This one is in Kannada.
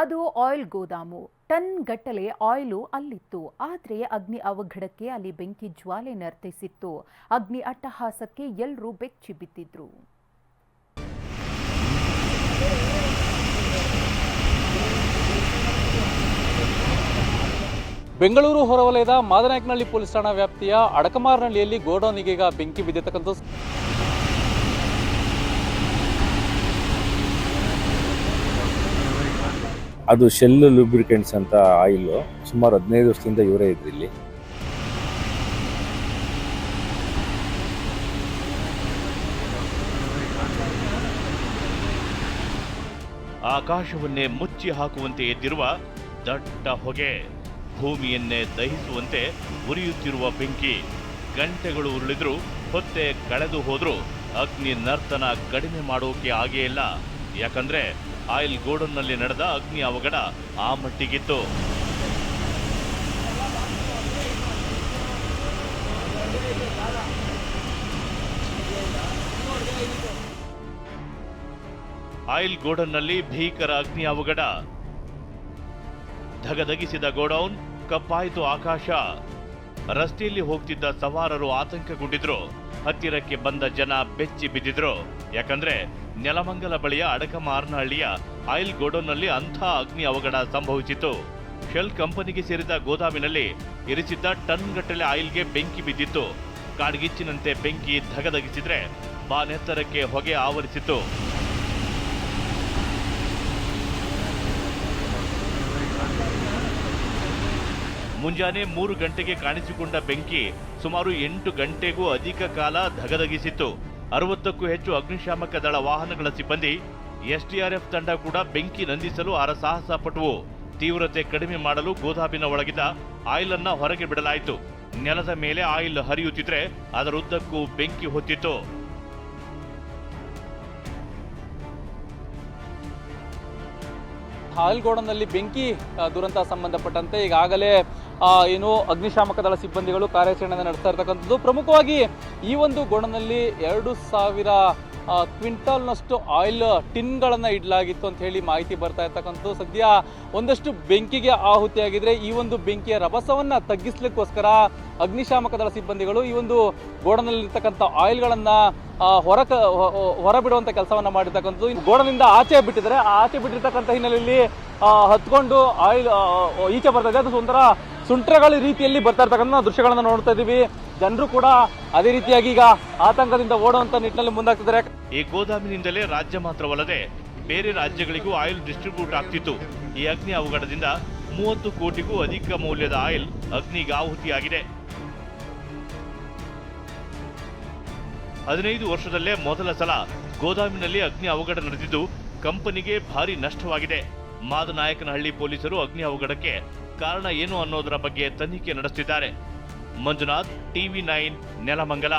ಅದು ಆಯಿಲ್ ಗೋದಾಮು. ಟನ್ ಗಟ್ಟಲೆ ಆಯಿಲು ಅಲ್ಲಿತ್ತು. ಆದರೆ ಅಗ್ನಿ ಅವಘಡಕ್ಕೆ ಅಲ್ಲಿ ಬೆಂಕಿ ಜ್ವಾಲೆ ನರ್ತಿಸಿತ್ತು. ಅಗ್ನಿ ಅಟ್ಟಹಾಸಕ್ಕೆ ಎಲ್ಲರೂ ಬೆಚ್ಚಿ ಬಿದ್ದಿದ್ರು. ಬೆಂಗಳೂರು ಹೊರವಲಯದ ಮಾದನಾಯಕನಹಳ್ಳಿ ಪೊಲೀಸ್ ಠಾಣಾ ವ್ಯಾಪ್ತಿಯ ಅಡಕಮಾರನಹಳ್ಳಿಯಲ್ಲಿ ಗೋಡೌನಿಗೆ ಬೆಂಕಿ ಬಿದ್ದಿರ್ತಕ್ಕಂಥ ಅದು ಶೆಲ್ ಲೂಬ್ರಿಕೆಂಟ್ಸ್ ಅಂತ ಆಯಿಲ್ ಸುಮಾರು ಹದಿನೈದು ವರ್ಷದಿಂದ ಇವರೇ ಇದ್ರು ಇಲ್ಲಿ. ಆಕಾಶವನ್ನೇ ಮುಚ್ಚಿ ಹಾಕುವಂತೆ ಎದ್ದಿರುವ ದಟ್ಟ ಹೊಗೆ, ಭೂಮಿಯನ್ನೇ ದಹಿಸುವಂತೆ ಉರಿಯುತ್ತಿರುವ ಬೆಂಕಿ, ಗಂಟೆಗಳು ಉರುಳಿದ್ರು ಹೊತ್ತೆ ಕಳೆದು ಹೋದ್ರೂ ಅಗ್ನಿ ನರ್ತನ ಕಡಿಮೆ ಮಾಡೋಕೆ ಆಗೇ ಇಲ್ಲ. ಯಾಕಂದ್ರೆ ಆಯಿಲ್ ಗೋಡನ್ನಲ್ಲಿ ನಡೆದ ಅಗ್ನಿ ಅವಘಡ ಆ ಮಟ್ಟಿಗಿತ್ತು. ಆಯಿಲ್ ಗೋಡನ್ನಲ್ಲಿ ಭೀಕರ ಅಗ್ನಿ ಅವಘಡ. ಧಗಧಗಿಸಿದ ಗೋಡೌನ್, ಕಪ್ಪಾಯಿತು ಆಕಾಶ. ರಸ್ತೆಯಲ್ಲಿ ಹೋಗ್ತಿದ್ದ ಸವಾರರು ಆತಂಕಗೊಂಡಿದ್ರು. ಹತ್ತಿರಕ್ಕೆ ಬಂದ ಜನ ಬೆಚ್ಚಿ ಬಿದ್ದಿದ್ರು. ಯಾಕಂದ್ರೆ ನೆಲಮಂಗಲ ಬಳಿಯ ಅಡಕಮಾರ್ನಹಳ್ಳಿಯ ಆಯಿಲ್ ಗೋಡೌನ್ನಲ್ಲಿ ಅಂಥ ಅಗ್ನಿ ಅವಘಡ ಸಂಭವಿಸಿತು ಶೆಲ್ ಕಂಪನಿಗೆ ಸೇರಿದ ಗೋದಾಮಿನಲ್ಲಿ ಇರಿಸಿದ್ದ ಟನ್ ಗಟ್ಟಲೆ ಆಯಿಲ್ಗೆ ಬೆಂಕಿ ಬಿದ್ದಿತ್ತು. ಕಾಡ್ಗಿಚ್ಚಿನಂತೆ ಬೆಂಕಿ ಧಗಧಗಿಸಿದ್ರೆ ಬಾನೆತ್ತರಕ್ಕೆ ಹೊಗೆ ಆವರಿಸಿತು ಮುಂಜಾನೆ ಮೂರು ಗಂಟೆಗೆ ಕಾಣಿಸಿಕೊಂಡ ಬೆಂಕಿ ಸುಮಾರು ಎಂಟು ಗಂಟೆಗೂ ಅಧಿಕ ಕಾಲ ಧಗಧಗಿಸಿತ್ತು. ಅರವತ್ತಕ್ಕೂ ಹೆಚ್ಚು ಅಗ್ನಿಶಾಮಕ ದಳ ವಾಹನಗಳ ಸಿಬ್ಬಂದಿ ಎಸ್ಡಿಆರ್ಎಫ್ ತಂಡ ಕೂಡ ಬೆಂಕಿ ನಂದಿಸಲು ಹರಸಾಹಸ ಪಟ್ಟವು ತೀವ್ರತೆ ಕಡಿಮೆ ಮಾಡಲು ಗೋದಾಮಿನ ಒಳಗಿದ್ದ ಆಯಿಲ್ ಅನ್ನ ಹೊರಗೆ ಬಿಡಲಾಯಿತು. ನೆಲದ ಮೇಲೆ ಆಯಿಲ್ ಹರಿಯುತ್ತಿದ್ರೆ ಅದರುದ್ದಕ್ಕೂ ಬೆಂಕಿ ಹೊತ್ತಿತ್ತು. ಆಯಿಲ್ ಗೋಡನ್ನಲ್ಲಿ ಬೆಂಕಿ ದುರಂತ ಸಂಬಂಧಪಟ್ಟಂತೆ ಈಗಾಗಲೇ ಏನು ಅಗ್ನಿಶಾಮಕ ದಳ ಸಿಬ್ಬಂದಿಗಳು ಕಾರ್ಯಾಚರಣೆ ನಡೆಸ್ತಾ ಇರ್ತಕ್ಕಂಥದ್ದು. ಪ್ರಮುಖವಾಗಿ ಈ ಒಂದು ಗೋಡನಲ್ಲಿ ಎರಡು ಸಾವಿರ ಕ್ವಿಂಟಾಲ್ನಷ್ಟು ಆಯಿಲ್ ಟಿನ್ಗಳನ್ನು ಇಡಲಾಗಿತ್ತು ಅಂತ ಹೇಳಿ ಮಾಹಿತಿ ಬರ್ತಾ ಇರ್ತಕ್ಕಂಥದ್ದು. ಸದ್ಯ ಒಂದಷ್ಟು ಬೆಂಕಿಗೆ ಆಹುತಿಯಾಗಿದ್ರೆ ಈ ಒಂದು ಬೆಂಕಿಯ ರಭಸವನ್ನು ತಗ್ಗಿಸ್ಲಿಕ್ಕೋಸ್ಕರ ಅಗ್ನಿಶಾಮಕ ದಳ ಸಿಬ್ಬಂದಿಗಳು ಈ ಒಂದು ಗೋಡನಲ್ಲಿರ್ತಕ್ಕಂಥ ಆಯಿಲ್ಗಳನ್ನು ಹೊರ ಕೆಲಸವನ್ನು ಹೊ- ಹೊ- ಹೊರ ಬಿಡುವಂತ ಕೆಲಸವನ್ನ ಮಾಡಿರ್ತಕ್ಕಂಥದ್ದು. ಗೋಡನಿಂದ ಆಚೆ ಬಿಟ್ಟಿದ್ದಾರೆ. ಆ ಆಚೆ ಬಿಟ್ಟಿರ್ತಕ್ಕಂಥ ಹಿನ್ನೆಲೆಯಲ್ಲಿ ಹತ್ಕೊಂಡು ಆಯಿಲ್ ಈಚೆ ಬರ್ತಾ ಅದು ಒಂಥರ ಸುಂಟ್ರಗಳ ರೀತಿಯಲ್ಲಿ ಬರ್ತಾ ಇರ್ತಕ್ಕಂಥ ದೃಶ್ಯಗಳನ್ನು ನೋಡ್ತಾ ಇದೀವಿ. ಜನರು ಕೂಡ ಅದೇ ರೀತಿಯಾಗಿ ಈಗ ಆತಂಕದಿಂದ ಓಡುವಂತ ನಿಟ್ಟಿನಲ್ಲಿ ಮುಂದಾಗ್ತಿದ್ದಾರೆ. ಈ ಗೋದಾಮಿನಿಂದಲೇ ರಾಜ್ಯ ಮಾತ್ರವಲ್ಲದೆ ಬೇರೆ ರಾಜ್ಯಗಳಿಗೂ ಆಯಿಲ್ ಡಿಸ್ಟ್ರಿಬ್ಯೂಟ್ ಆಗ್ತಿತ್ತು. ಈ ಅಗ್ನಿ ಅವಘಡದಿಂದ ಮೂವತ್ತು ಕೋಟಿಗೂ ಅಧಿಕ ಮೌಲ್ಯದ ಆಯಿಲ್ ಅಗ್ನಿಗೆ ಆಹುತಿಯಾಗಿದೆ. ಹದಿನೈದು ವರ್ಷದಲ್ಲೇ ಮೊದಲ ಸಲ ಗೋದಾಮಿನಲ್ಲಿ ಅಗ್ನಿ ಅವಘಡ ನಡೆದಿದ್ದು, ಕಂಪನಿಗೆ ಭಾರಿ ನಷ್ಟವಾಗಿದೆ. ಮಾದನಾಯಕನಹಳ್ಳಿ ಪೊಲೀಸರು ಅಗ್ನಿ ಅವಘಡಕ್ಕೆ ಕಾರಣ ಏನು ಅನ್ನೋದರ ಬಗ್ಗೆ ತನಿಖೆ ನಡೆಸುತ್ತಿದ್ದಾರೆ ಮಂಜುನಾಥ್, ಟಿವಿ ನೈನ್, ನೆಲಮಂಗಲ.